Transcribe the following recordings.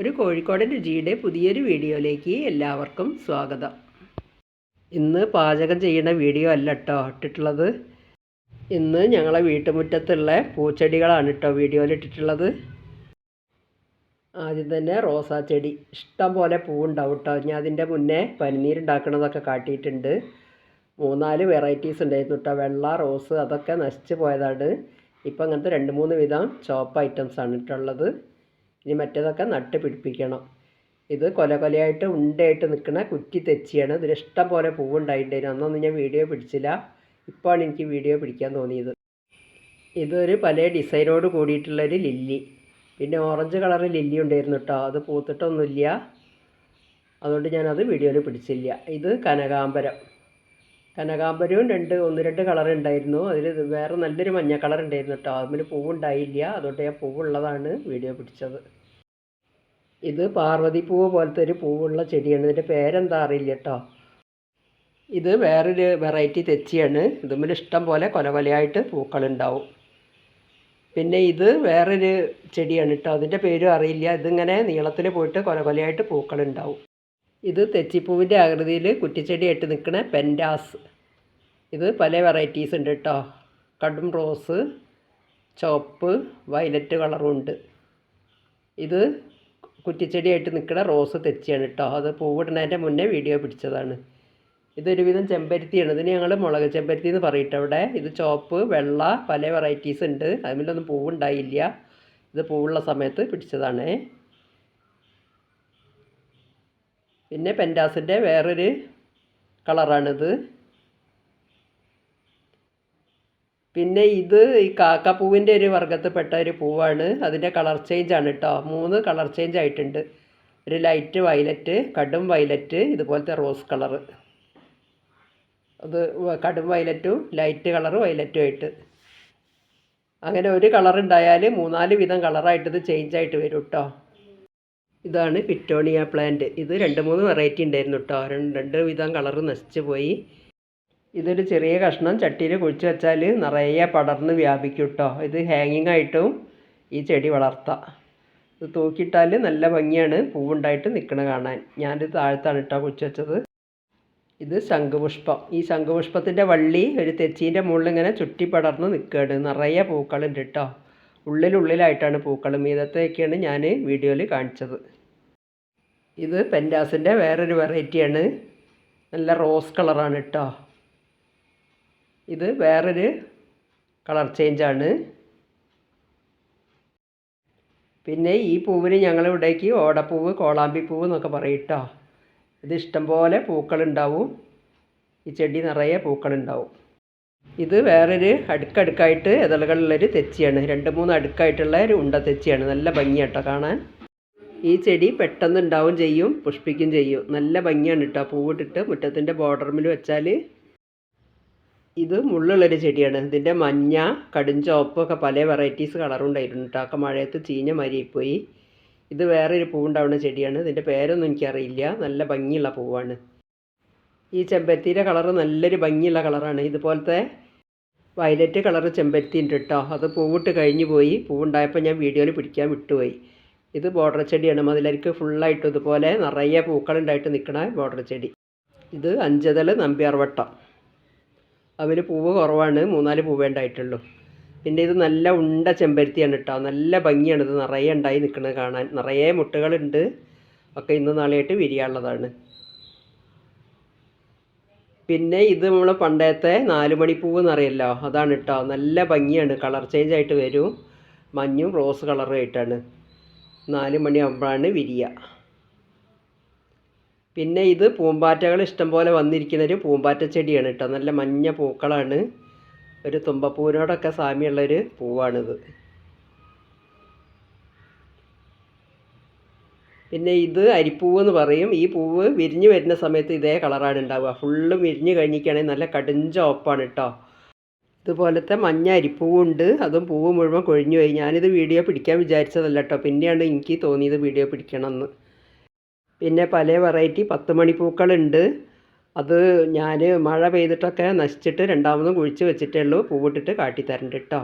ഒരു കോഴിക്കോടൻ രുചിയുടെ പുതിയൊരു വീഡിയോയിലേക്ക് എല്ലാവർക്കും സ്വാഗതം. ഇന്ന് പാചകം ചെയ്യുന്ന വീഡിയോ അല്ല കേട്ടോ ഇട്ടിട്ടുള്ളത്. ഇന്ന് ഞങ്ങളെ വീട്ടുമുറ്റത്തുള്ള പൂച്ചെടികളാണ് കേട്ടോ വീഡിയോയിൽ ഇട്ടിട്ടുള്ളത്. ആദ്യം തന്നെ റോസാ ചെടി. ഇഷ്ടം പോലെ പൂവുണ്ടാവും കേട്ടോ ഞാൻ അതിന്റെ മുന്നേ പനിനീരുണ്ടാക്കണതൊക്കെ കാട്ടിയിട്ടുണ്ട്. മൂന്നാൽ വെറൈറ്റീസ് ഉണ്ടായിരുന്നു കേട്ടോ വെള്ള റോസ് അതൊക്കെ നശിച്ച് പോയതാണ്. ഇപ്പം അങ്ങനത്തെ രണ്ട് മൂന്ന് വിധം ചോപ്പ് ഐറ്റംസ് ആണ് ഇട്ടുള്ളത് ഇനി മറ്റേതൊക്കെ നട്ട് പിടിപ്പിക്കണം. ഇത് കൊല കൊലയായിട്ട് ഉണ്ടയായിട്ട് നിൽക്കുന്ന കുറ്റി തെച്ചിയാണ്. ഇതിന് ഇഷ്ടം പോലെ പൂവുണ്ടായിട്ടുണ്ടായിരുന്നു. അന്നൊന്നും ഞാൻ വീഡിയോ പിടിച്ചില്ല. ഇപ്പോഴാണ് എനിക്ക് വീഡിയോ പിടിക്കാൻ തോന്നിയത്. ഇതൊരു പല ഡിസൈനോട് കൂടിയിട്ടുള്ളൊരു ലില്ലി. പിന്നെ ഓറഞ്ച് കളർ ലില്ലി ഉണ്ടായിരുന്നു കേട്ടോ. അത് പൂത്തിട്ടൊന്നുമില്ല. അതുകൊണ്ട് ഞാനത് വീഡിയോയിൽ പിടിച്ചില്ല. ഇത് കനകാമ്പരം കനകാമ്പരവും രണ്ട് ഒന്ന് രണ്ട് കളർ ഉണ്ടായിരുന്നു. അതിൽ വേറെ നല്ലൊരു മഞ്ഞ കളർ ഉണ്ടായിരുന്നു കേട്ടോ അതിൽ പൂവുണ്ടായില്ല. അതുകൊണ്ട് ഞാൻ പൂവുള്ളതാണ് വീഡിയോ പിടിച്ചത്. ഇത് പാർവതി പൂവ് പോലത്തെ ഒരു പൂവുള്ള ചെടിയാണ്. ഇതിന്റെ പേരെന്താ അറിയില്ല കേട്ടോ ഇത് വേറൊരു വെറൈറ്റി തെച്ചിയാണ്. ഇതുമ്മിൽ ഇഷ്ടം പോലെ കൊലവലയായിട്ട് പൂക്കളുണ്ടാവും. പിന്നെ ഇത് വേറൊരു ചെടിയാണ് കേട്ടോ അതിന്റെ പേരും അറിയില്ല. ഇതിങ്ങനെ നീളത്തിൽ പോയിട്ട് കൊലകൊലയായിട്ട് പൂക്കളുണ്ടാവും. ഇത് തെച്ചിപ്പൂവിന്റെ ആകൃതിയിൽ കുറ്റിച്ചെടിയായിട്ട് നിൽക്കുന്ന പെൻഡാസ്. ഇത് പല വെറൈറ്റീസ് ഉണ്ട് കേട്ടോ. കടും റോസ് ചുവപ്പ് വയലറ്റ് കളറും ഉണ്ട്. ഇത് കുറ്റിച്ചെടിയായിട്ട് നിൽക്കുന്ന റോസ് തെച്ചിയാണ് കേട്ടോ. അത് പൂവിടുന്നതിന്റെ മുന്നേ വീഡിയോ പിടിച്ചതാണ്. ഇതൊരുവിധം ചെമ്പരത്തിയാണ്. ഇതിന് ഞങ്ങൾ മുളക് ചെമ്പരത്തി എന്ന് പറയട്ടെ അവിടെ. ഇത് ചുവപ്പ് വെള്ള പല വെറൈറ്റീസ് ഉണ്ട്. അതിലൊന്നും പൂവുണ്ടായില്ല. ഇത് പൂവുള്ള സമയത്ത് പിടിച്ചതാണ്. പിന്നെ പെന്റാസിന്റെ വേറൊരു കളറാണിത്. പിന്നെ ഇത് ഈ കാക്കപ്പൂവിന്റെ ഒരു വർഗത്തിൽപ്പെട്ട ഒരു പൂവാണ്. അതിന്റെ കളർ ചേഞ്ച് ആണ് കേട്ടോ മൂന്ന് കളർ ചേഞ്ച് ആയിട്ടുണ്ട്. ഒരു ലൈറ്റ് വയലറ്റ് കടും വയലറ്റ് ഇതുപോലത്തെ റോസ് കളർ അത് കടും വയലറ്റും ലൈറ്റ് കളർ വയലറ്റും ആയിട്ട്. അങ്ങനെ ഒരു കളർ ഉണ്ടായാൽ മൂന്നാൽ വിധം കളറായിട്ട് ഇത് ചേഞ്ച് ആയിട്ട് വരും കേട്ടോ ഇതാണ് പിറ്റോണിയ പ്ലാന്റ് ഇത് രണ്ട് മൂന്ന് വെറൈറ്റി ഉണ്ടായിരുന്നു കേട്ടോ രണ്ട് രണ്ട് വിധം കളർ നശിച്ചു പോയി. ഇതൊരു ചെറിയ കഷ്ണം ചട്ടിയിൽ കുഴിച്ച് വെച്ചാൽ നിറയെ പടർന്ന് വ്യാപിക്കും കേട്ടോ ഇത് ഹാങ്ങിങ് ആയിട്ടും ഈ ചെടി വളർത്താം. ഇത് തൂക്കിയിട്ടാൽ നല്ല ഭംഗിയാണ്. പൂവുണ്ടായിട്ട് നിൽക്കണ കാണാൻ. ഞാനിത് താഴത്താണ് കേട്ടോ കുഴിച്ച് വെച്ചത്. ഇത് ശംഖുപുഷ്പം. ഈ ശംഖുപുഷ്പത്തിന്റെ വള്ളി ഒരു തെച്ചീന്റെ മുകളിൽ ഇങ്ങനെ ചുറ്റി പടർന്ന് നിൽക്കുകയാണ് നിറയെ പൂക്കളുണ്ട് കേട്ടോ ഉള്ളിലുള്ളിലായിട്ടാണ് പൂക്കൾ മീതത്തെയൊക്കെയാണ് ഞാൻ വീഡിയോയിൽ കാണിച്ചത്. ഇത് പെന്റാസിന്റെ വേറൊരു വെറൈറ്റിയാണ്. നല്ല റോസ് കളറാണ് കേട്ടോ ഇത് വേറൊരു കളർ ചേഞ്ചാണ്. പിന്നെ ഈ പൂവിന് ഞങ്ങളിവിടേക്ക് ഓടപ്പൂവ് കോളാമ്പിപ്പൂവ് എന്നൊക്കെ പറയും കേട്ടോ ഇത് ഇഷ്ടംപോലെ പൂക്കളുണ്ടാവും. ഈ ചെടി നിറയെ പൂക്കളുണ്ടാവും. ഇത് വേറൊരു അടുക്കടുക്കായിട്ട് ഇതളുകളുള്ളൊരു തെച്ചിയാണ്. രണ്ട് മൂന്ന് അടുക്കായിട്ടുള്ള ഒരു ഉണ്ട തെച്ചിയാണ്. നല്ല ഭംഗിയാട്ടോ കാണാൻ. ഈ ചെടി പെട്ടെന്ന് ഉണ്ടാവും ചെയ്യും പുഷ്പിക്കും ചെയ്യും. നല്ല ഭംഗിയാണ് കേട്ടോ പൂവിട്ടിട്ട് മുറ്റത്തിന്റെ ബോർഡർമിൽ വെച്ചാൽ ഇത് മുള്ളുള്ളൊരു ചെടിയാണ്. ഇതിന്റെ മഞ്ഞ കടും ചുവപ്പൊക്കെ പല വെറൈറ്റീസ് കളറുണ്ടായിരുന്നു കേട്ടോ ഒക്കെ മഴയത്ത് ചീഞ്ഞ മരിയിപ്പോയി ഇത് വേറൊരു പൂവുണ്ടാവുന്ന ചെടിയാണ്. ഇതിന്റെ പേരൊന്നും എനിക്കറിയില്ല. നല്ല ഭംഗിയുള്ള പൂവാണ്. ഈ ചെമ്പരത്തിയുടെ കളറ് നല്ലൊരു ഭംഗിയുള്ള കളറാണ്. ഇതുപോലത്തെ വയലറ്റ് കളറ് ചെമ്പരത്തി ഉണ്ട് കേട്ടോ അത് പൂവിട്ട് കഴിഞ്ഞു പോയി. പൂവുണ്ടായപ്പോൾ ഞാൻ വീഡിയോയിൽ പിടിക്കാൻ വിട്ടുപോയി. ഇത് ബോർഡർ ചെടിയാണ്. മതിലരിക്ക് ഫുള്ളായിട്ട് ഇതുപോലെ നിറയെ പൂക്കളുണ്ടായിട്ട് നിൽക്കണ ബോർഡർ ചെടി. ഇത് അഞ്ചതൾ നമ്പ്യാർവട്ടം അതിന് പൂവ് കുറവാണ്. മൂന്നാൽ പൂവേണ്ടായിട്ടുള്ളൂ പിന്നെ ഇത് നല്ല ഉണ്ട ചെമ്പരത്തിയാണ് കേട്ടോ നല്ല ഭംഗിയാണ് ഇത്. നിറയെ ഉണ്ടായി നിൽക്കുന്നത് കാണാൻ. നിറയെ മുട്ടുകളുണ്ട്. ഒക്കെ ഇന്ന് നാളെയായിട്ട് വിരിയാനുള്ളതാണ്. പിന്നെ ഇത് നമ്മൾ പണ്ടത്തെ നാലുമണിപ്പൂവ് എന്നറിയല്ലോ അതാണ് കേട്ടോ നല്ല ഭംഗിയാണ്. കളർ ചേഞ്ച് ആയിട്ട് വരും. മഞ്ഞും റോസ് കളറും ആയിട്ടാണ്. നാല് മണിയാകുമ്പോഴാണ് വിരിയ. പിന്നെ ഇത് പൂമ്പാറ്റകൾ ഇഷ്ടംപോലെ വന്നിരിക്കുന്ന ഒരു പൂമ്പാറ്റ ചെടിയാണ് കേട്ടോ നല്ല മഞ്ഞ പൂക്കളാണ്. ഒരു തുമ്പപ്പൂവിനോടൊക്കെ സാമ്യമുള്ളൊരു പൂവാണിത്. പിന്നെ ഇത് അരിപ്പൂവ് എന്ന് പറയും. ഈ പൂവ് വിരിഞ്ഞ് വരുന്ന സമയത്ത് ഇതേ കളറാണ് ഉണ്ടാവുക. ഫുള്ള് വിരിഞ്ഞ് കഴിഞ്ഞിരിക്കുകയാണെങ്കിൽ നല്ല കടുഞ്ച ഓപ്പാണ് കേട്ടോ ഇതുപോലത്തെ മഞ്ഞ അരിപ്പൂവുണ്ട്. അതും പൂവ് മുഴുവൻ കൊഴിഞ്ഞു പോയി. ഞാനിത് വീഡിയോ പിടിക്കാൻ വിചാരിച്ചതല്ല കേട്ടോ പിന്നെയാണ് എനിക്ക് തോന്നിയത് വീഡിയോ പിടിക്കണമെന്ന്. പിന്നെ പല വെറൈറ്റി പത്ത് മണിപ്പൂക്കളുണ്ട് അത് ഞാൻ മഴ പെയ്തിട്ടൊക്കെ നശിച്ചിട്ട് രണ്ടാമതും കുഴിച്ച് വെച്ചിട്ടേ ഉള്ളൂ. പൂവിട്ടിട്ട് കാട്ടിത്തരണ്ട് കേട്ടോ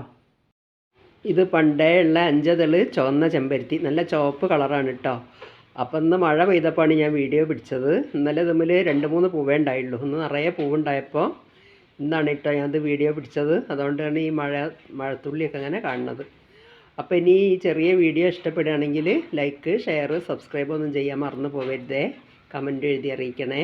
ഇത് പണ്ടേ ഉള്ള അഞ്ചതൾ ചുവന്ന ചെമ്പരത്തി. നല്ല ചുവപ്പ് കളറാണ് കേട്ടോ അപ്പം ഇന്ന് മഴ പെയ്തപ്പോഴാണ് ഞാൻ വീഡിയോ പിടിച്ചത്. ഇന്നലെ തമ്മിൽ രണ്ട് മൂന്ന് പൂവേ ഉണ്ടായുള്ളൂ. ഇന്ന് നിറയെ പൂവുണ്ടായപ്പോൾ ഇന്നാണ് കേട്ടോ ഞാനത് വീഡിയോ പിടിച്ചത്. അതുകൊണ്ടാണ് ഈ മഴ മഴത്തുള്ളിയൊക്കെ അങ്ങനെ കാണുന്നത്. അപ്പോൾ ഇനി ഈ ചെറിയ വീഡിയോ ഇഷ്ടപ്പെടുകയാണെങ്കിൽ ലൈക്ക് ഷെയർ സബ്സ്ക്രൈബ് ഒന്നും ചെയ്യാൻ മറന്നു പോകരുതേ. കമന്റ് എഴുതി അറിയിക്കണേ.